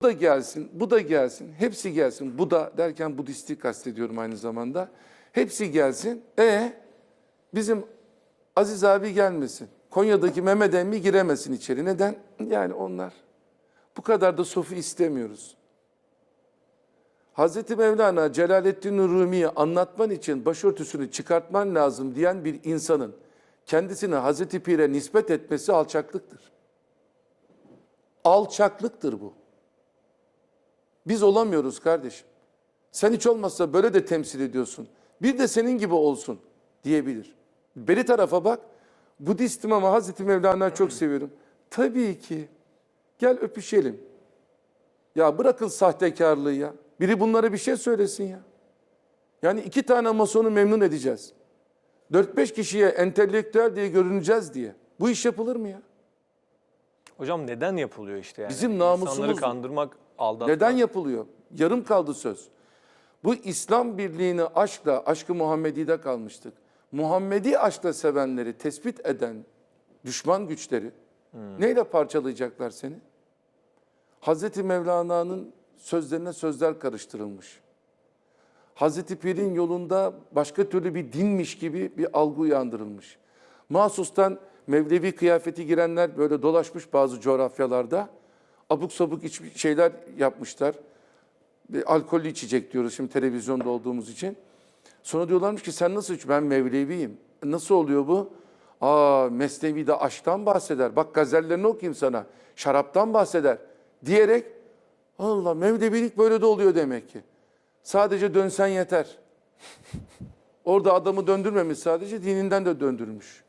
Bu da gelsin, bu da gelsin, hepsi gelsin. Bu da derken Budist'i kastediyorum aynı zamanda. Hepsi gelsin. E bizim Aziz abi gelmesin. Konya'daki Mehmet emmi giremesin içeri. Neden? Yani onlar. Bu kadar da sofi istemiyoruz. Hazreti Mevlana Celaleddin Rumi'yi anlatman için başörtüsünü çıkartman lazım diyen bir insanın kendisini Hazreti Pir'e nispet etmesi alçaklıktır. Alçaklıktır bu. Biz olamıyoruz kardeşim. Sen hiç olmazsa böyle de temsil ediyorsun. Bir de senin gibi olsun diyebilir. Beri tarafa bak. Budistim ama Hazreti Mevlana'yı çok seviyorum. Tabii ki. Gel öpüşelim. Ya bırakın sahtekarlığı ya. Biri bunlara bir şey söylesin ya. Yani iki tane masonu memnun edeceğiz. 4-5 kişiye entelektüel diye görüneceğiz diye. Bu iş yapılır mı ya? Hocam neden yapılıyor işte yani? Bizim namusumuz- İnsanları kandırmak, aldatmak. Neden yapılıyor? Yarım kaldı söz. Bu İslam birliğini aşkla, aşkı Muhammedi'de kalmıştık. Muhammedi aşkla sevenleri tespit eden düşman güçleri neyle parçalayacaklar seni? Hazreti Mevlana'nın sözlerine sözler karıştırılmış. Hazreti Pir'in yolunda başka türlü bir dinmiş gibi bir algı uyandırılmış. Mahsustan Mevlevi kıyafeti girenler böyle dolaşmış bazı coğrafyalarda. Abuk sabuk iç şeyler yapmışlar. Bir alkollü içecek diyoruz şimdi televizyonda olduğumuz için. Sonra diyorlarmış ki sen nasıl iç? Ben Mevleviyim. Nasıl oluyor bu? Aa Mesnevi'de aşktan bahseder. Bak gazellerini okuyayım sana. Şaraptan bahseder. Diyerek Allah Mevlevilik böyle de oluyor demek ki. Sadece dönsen yeter. Orada adamı döndürmemiş sadece dininden de döndürmüş.